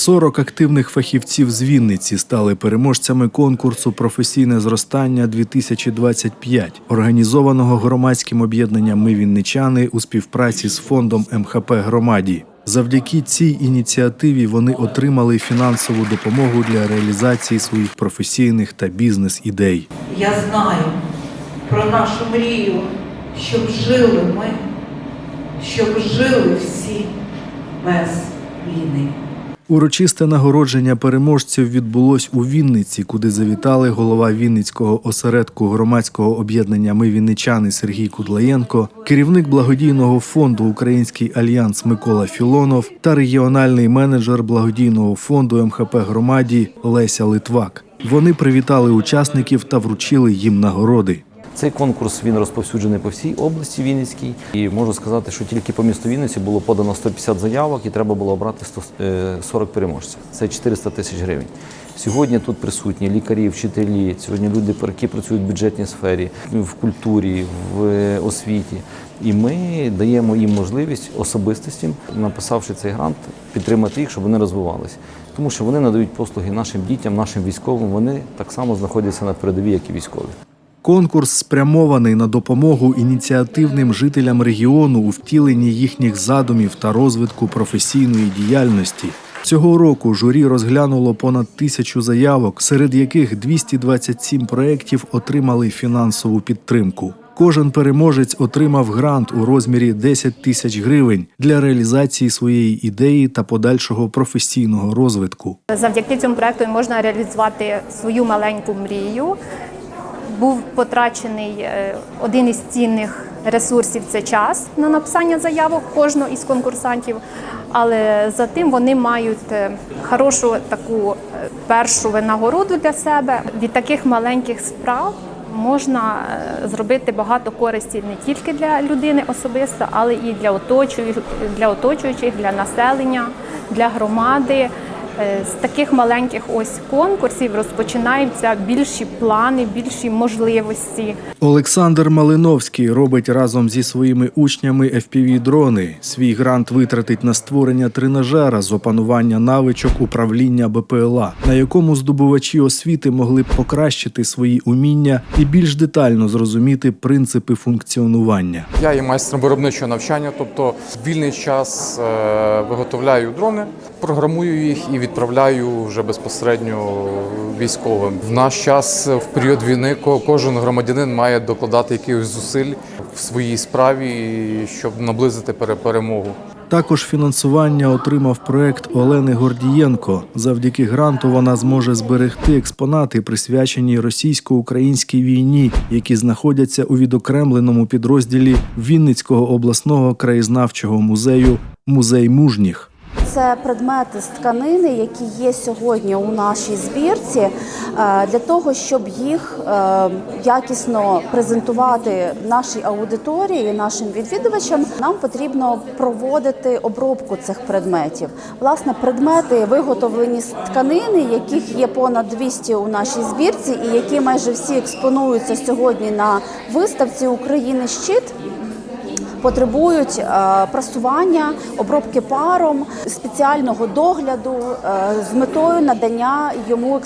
40 активних фахівців з Вінниці стали переможцями конкурсу Професійне зростання 2025, організованого громадським об'єднанням Ми Вінничани у співпраці з фондом МХП Громаді. Завдяки цій ініціативі вони отримали фінансову допомогу для реалізації своїх професійних та бізнес-ідей. Я знаю про нашу мрію, щоб жили ми, щоб жили всі без війни. Урочисте нагородження переможців відбулось у Вінниці, куди завітали голова Вінницького осередку громадського об'єднання Ми Вінничани Сергій Кудлаєнко, керівник благодійного фонду Український альянс Микола Філонов та регіональний менеджер благодійного фонду МХП Громаді Леся Литвак. Вони привітали учасників та вручили їм нагороди. Цей конкурс він розповсюджений по всій області Вінницькій. І можу сказати, що тільки по місту Вінниці було подано 150 заявок і треба було обрати 100, е, 40 переможців. Це 400 тисяч гривень. Сьогодні тут присутні лікарі, вчителі, сьогодні люди, які працюють в бюджетній сфері, в культурі, в е, освіті. І ми даємо їм можливість особистостям, написавши цей грант, підтримати їх, щоб вони розвивалися. Тому що вони надають послуги нашим дітям, нашим військовим. Вони так само знаходяться на передовій, як і військові. Конкурс спрямований на допомогу ініціативним жителям регіону у втіленні їхніх задумів та розвитку професійної діяльності. Цього року журі розглянуло понад тисячу заявок, серед яких 227 проєктів отримали фінансову підтримку. Кожен переможець отримав грант у розмірі 10 тисяч гривень для реалізації своєї ідеї та подальшого професійного розвитку. Завдяки цьому проекту можна реалізувати свою маленьку мрію. Був потрачений е, один із цінних ресурсів це час на написання заявок кожного із конкурсантів, але за тим вони мають е, хорошу таку е, першу винагороду для себе. Від таких маленьких справ можна зробити багато користі не тільки для людини особисто, але і для оточуючих, для оточуючих, для населення, для громади. Е, З таких маленьких ось конкурсів розпочинаються більші плани, більші можливості. Олександр Малиновський робить разом зі своїми учнями FPV-дрони. Свій грант витратить на створення тренажера з опанування навичок управління БПЛА, на якому здобувачі освіти могли б покращити свої уміння і більш детально зрозуміти принципи функціонування. Я є майстром виробничого навчання, тобто в вільний час е, виготовляю дрони, програмую їх і відправляю вже безпосередньо військовим. В наш час в період війни ко- кожен громадянин має докладати якихось зусиль в своїй справі, щоб наблизити пере- перемогу. Також фінансування отримав проект Олени Гордієнко. Завдяки гранту вона зможе зберегти експонати, присвячені російсько-українській війні, які знаходяться у відокремленому підрозділі Вінницького обласного краєзнавчого музею Музей мужніх. Це предмети з тканини, які є сьогодні у нашій збірці, е, для того, щоб їх е, якісно презентувати нашій аудиторії, нашим відвідувачам, нам потрібно проводити обробку цих предметів. Власне, предмети виготовлені з тканини, яких є понад 200 у нашій збірці, і які майже всі експонуються сьогодні на виставці України щит потребують е, прасування, обробки паром, спеціального догляду е, з метою надання йому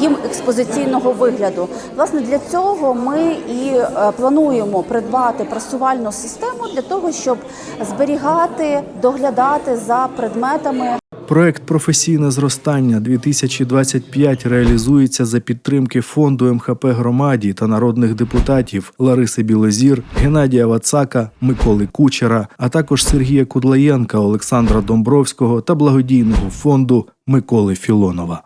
їм експозиційного вигляду. Власне, для цього ми і е, плануємо придбати прасувальну систему для того, щоб зберігати, доглядати за предметами Проект Професійне зростання 2025 реалізується за підтримки фонду МХП громаді та народних депутатів Лариси Білозір, Геннадія Вацака, Миколи Кучера, а також Сергія Кудлаєнка, Олександра Домбровського та благодійного фонду Миколи Філонова.